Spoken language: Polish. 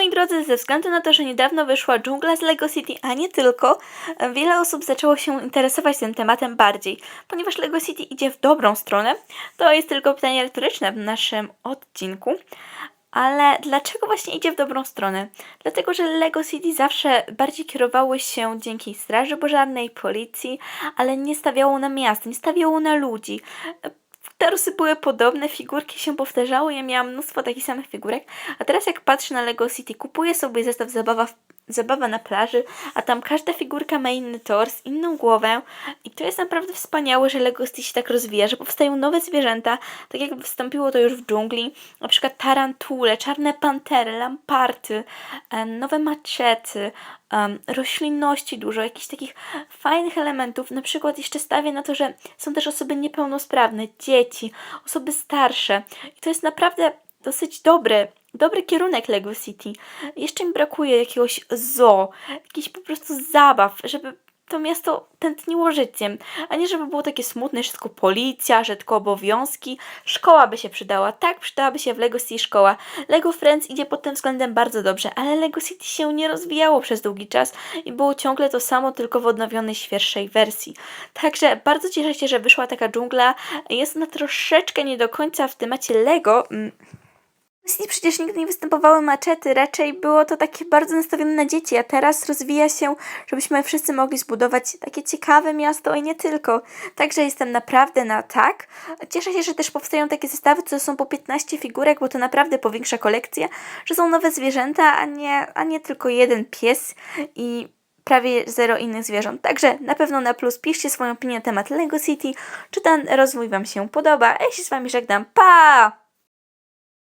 moi drodzy, ze względu na to, że niedawno wyszła dżungla z Lego City, a nie tylko, wiele osób zaczęło się interesować tym tematem bardziej. Ponieważ Lego City idzie w dobrą stronę, to jest tylko pytanie retoryczne w naszym odcinku. Ale dlaczego właśnie idzie w dobrą stronę? Dlatego, że Lego City zawsze bardziej kierowało się dzięki Straży Pożarnej, policji, ale nie stawiało na miasto, nie stawiało na ludzi. Terusy były podobne, figurki się powtarzały, ja miałam mnóstwo takich samych figurek, a teraz jak patrzę na Lego City, kupuję sobie zestaw zabawa, w- zabawa na plaży, a tam każda figurka ma inny tors, inną głowę i to jest naprawdę wspaniałe, że Lego City się tak rozwija, że powstają nowe zwierzęta, tak jak wystąpiło to już w dżungli, na przykład tarantule, czarne pantery, lamparty, e, nowe maczety, em, roślinności dużo, jakichś takich fajnych elementów. Na przykład jeszcze stawię na to, że są też osoby niepełnosprawne, dzieci, osoby starsze. I to jest naprawdę dosyć dobry, dobry kierunek Lego City. Jeszcze mi brakuje jakiegoś zoo, jakichś po prostu zabaw, żeby to miasto tętniło życiem, a nie żeby było takie smutne, że tylko policja, że tylko obowiązki. Szkoła by się przydała, tak przydałaby się w Lego City szkoła. Lego Friends idzie pod tym względem bardzo dobrze, ale Lego City się nie rozwijało przez długi czas i było ciągle to samo, tylko w odnowionej, świeższej wersji. Także bardzo cieszę się, że wyszła taka dżungla. Jest ona troszeczkę nie do końca w temacie Lego. mm, City przecież nigdy nie występowały maczety, raczej było to takie bardzo nastawione na dzieci, a teraz rozwija się, żebyśmy wszyscy mogli zbudować takie ciekawe miasto i nie tylko. Także jestem naprawdę na tak. Cieszę się, że też powstają takie zestawy, co są po 15 figurek, bo to naprawdę powiększa kolekcję, że są nowe zwierzęta, a nie, a nie tylko jeden pies i prawie zero innych zwierząt. Także na pewno na plus piszcie swoją opinię na temat Lego City, czy ten rozwój Wam się podoba. A ja się z Wami żegnam. Pa!